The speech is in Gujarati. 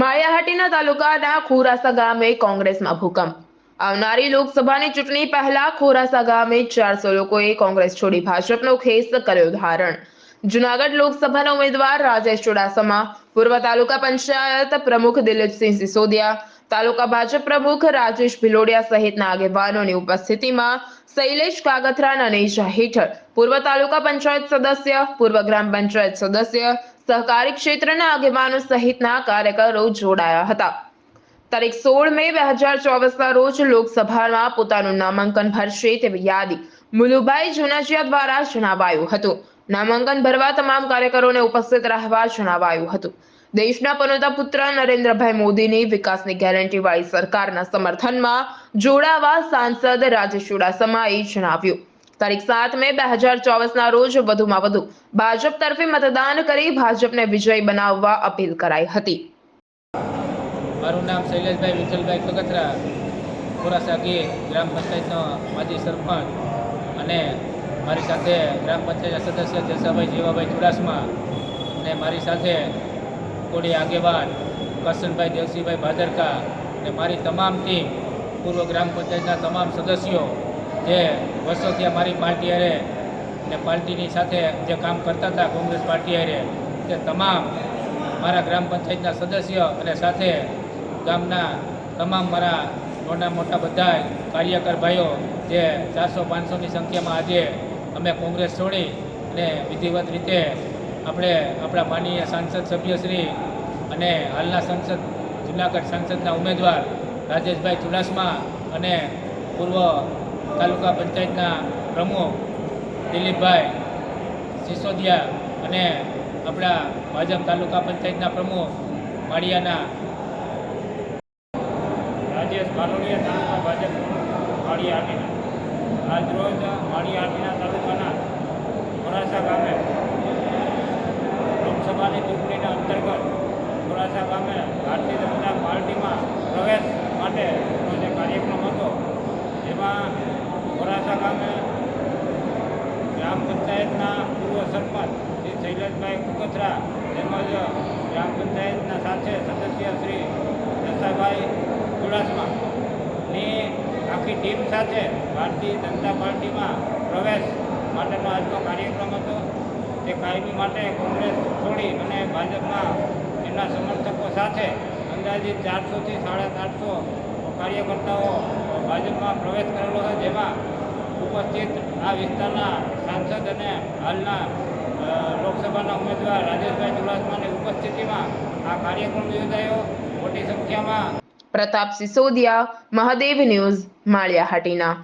માળિયાહાટીના તાલુકાના ખોરાસા ગામે કોંગ્રેસમાં ભૂકંપ. આવનારી લોકસભાની ચૂંટણી પહેલા ખોરાસા ગામે ચારસો લોકોએ કોંગ્રેસ છોડી ભાજપનો ખેસ કર્યો ધારણ. જુનાગઢ લોકસભાના ઉમેદવાર રાજેશ ચુડાસમા, પૂર્વ તાલુકા પંચાયત પ્રમુખ દિલીપસિંહ સિસોદિયા, તાલુકા ભાજપ પ્રમુખ રાજેશ ભિલોડિયા સહિતના આગેવાનોની ઉપસ્થિતિમાં શૈલેષ કાગથરાના નેજા હેઠળ પૂર્વ તાલુકા પંચાયત સદસ્ય, પૂર્વ ગ્રામ પંચાયત સદસ્ય સહકારી ક્ષેત્રના આગેવાનો સહિતના કાર્યકરો જોડાયા હતા. તારીખ સોળ મે બે હજાર ચોવીસના રોજ લોકસભામાં પોતાનું નામાંકન ભરશે તેવી યાદી મુલુભાઈ જુનાજીયા દ્વારા જણાવાયું હતું. નામાંકન ભરવા તમામ કાર્યકરોને ઉપસ્થિત રહેવા જણાવાયું હતું. દેશના પનોતા પુત્ર નરેન્દ્રભાઈ મોદીની વિકાસની ગેરંટી વાળી સરકારના સમર્થનમાં જોડાવા સાંસદ રાજેશ ચુડાસમાએ જણાવ્યું. તારીખ સાત મે બે હજાર ચોવીસના રોજ વધુમાં વધુ ભાજપ તરફે મતદાન કરી ભાજપને વિજય બનાવવા અપીલ કરાઈ હતી. મારું નામ શૈલેષભાઈ વિઠ્ઠલભાઈ કગથરા ખોરાસાગી ગ્રામ પંચાયતનો માજી સરપંચ અને મારી સાથે ગ્રામ પંચાયતના સદસ્ય જસાભાઈ જીવાભાઈ ચુડાસમા અને મારી સાથે કોડી આગેવાન કરશનભાઈ દેવસીભાઈ ભાદરકા અને મારી તમામ ટીમ, પૂર્વ ગ્રામ પંચાયતના તમામ સદસ્યો જે વર્ષોથી અમારી મારી પાર્ટી અરે અને પાર્ટીની સાથે જે કામ કરતા હતા કોંગ્રેસ પાર્ટી અરે તે તમામ મારા ગ્રામ પંચાયતના સદસ્ય અને સાથે ગામના તમામ મારા નાના મોટા બધા કાર્યકર ભાઈઓ, જે ચારસો પાંચસોની સંખ્યામાં આજે અમે કોંગ્રેસ છોડી અને વિધિવત રીતે આપણે આપણા માનનીય સાંસદ સભ્યશ્રી અને હાલના સંસદ, જુનાગઢ સાંસદના ઉમેદવાર રાજેશભાઈ ચુડાસમા અને પૂર્વ તાલુકા પંચાયતના પ્રમુખ દિલીપભાઈ સિસોદિયા અને આપણા ભાજપ તાલુકા પંચાયતના પ્રમુખ માળિયાના રાજેશ બાલોડિયા તાલુકા ભાજપ માળી આર્મીના આજરોજ માળી આટીના તાલુકાના મોરાસા ગામે લોકસભાની ચૂંટણીના અંતર્ગત મોરાસા ગામે ભારતીય જનતા પાર્ટીમાં પ્રવેશ માટેનો જે કાર્યક્રમ હતો મોરાસા ગામે ગ્રામ પંચાયતના પૂર્વ સરપંચ શ્રી શૈલેષભાઈ કુકથરા તેમજ ગ્રામ પંચાયતના સાથે સદસ્ય શ્રી દત્તાભાઈ ચુડાસમાની આખી ટીમ સાથે ભારતીય જનતા પાર્ટીમાં પ્રવેશ માટેનો આજનો કાર્યક્રમ હતો. તે કાયમી માટે કોંગ્રેસ છોડી અને ભાજપમાં એમના સમર્થકો સાથે અંદાજિત ચારસોથી સાડા ચારસો કાર્યકર્તાઓ ભાજપમાં પ્રવેશ કરેલો છે જેમાં ઉપસ્થિત આ વિસ્તારના સાંસદ અને હાલના લોકસભાના ઉમેદવાર રાજેશભાઈ ચુડાસમાની ઉપસ્થિતિમાં આ કાર્યક્રમ યોજાયો. મોટી સંખ્યામાં પ્રતાપ સિસોદિયા, મહાદેવ ન્યૂઝ, માળિયાહાટીના.